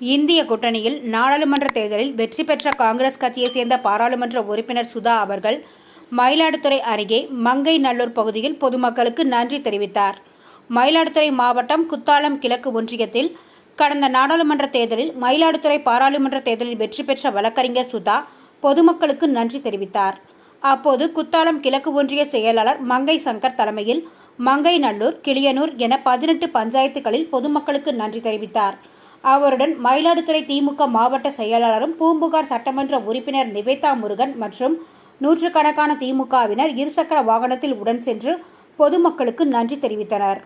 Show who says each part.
Speaker 1: இந்திய கூட்டணியில் நாடாளுமன்ற தேர்தலில் வெற்றி பெற்ற காங்கிரஸ் கட்சியை சேர்ந்த பாராளுமன்ற உறுப்பினர் சுதா அவர்கள் மயிலாடுதுறை அருகே மங்கை நல்லூர் பகுதியில் பொதுமக்களுக்கு நன்றி தெரிவித்தார். மயிலாடுதுறை மாவட்டம் குத்தாலம் கிழக்கு ஒன்றியத்தில் கடந்த நாடாளுமன்ற தேர்தலில் மயிலாடுதுறை பாராளுமன்ற தேர்தலில் வெற்றி பெற்ற வழக்கறிஞர் சுதா பொதுமக்களுக்கு நன்றி தெரிவித்தார். அப்போது குத்தாலம் கிழக்கு ஒன்றிய செயலாளர் மங்கை சங்கர் தலைமையில் மங்கை நல்லூர் கிளியனூர் என பதினெட்டு பஞ்சாயத்துகளில் பொதுமக்களுக்கு நன்றி தெரிவித்தார். அவருடன் மயிலாடுதுறை திமுக மாவட்ட செயலாளரும் பூம்புகார் சட்டமன்ற உறுப்பினர் நிவேதா முருகன் மற்றும் நூற்றுக்கணக்கான திமுகவினர் இருசக்கர வாகனத்தில் உடன் சென்று பொதுமக்களுக்கு நன்றி தெரிவித்தனர்.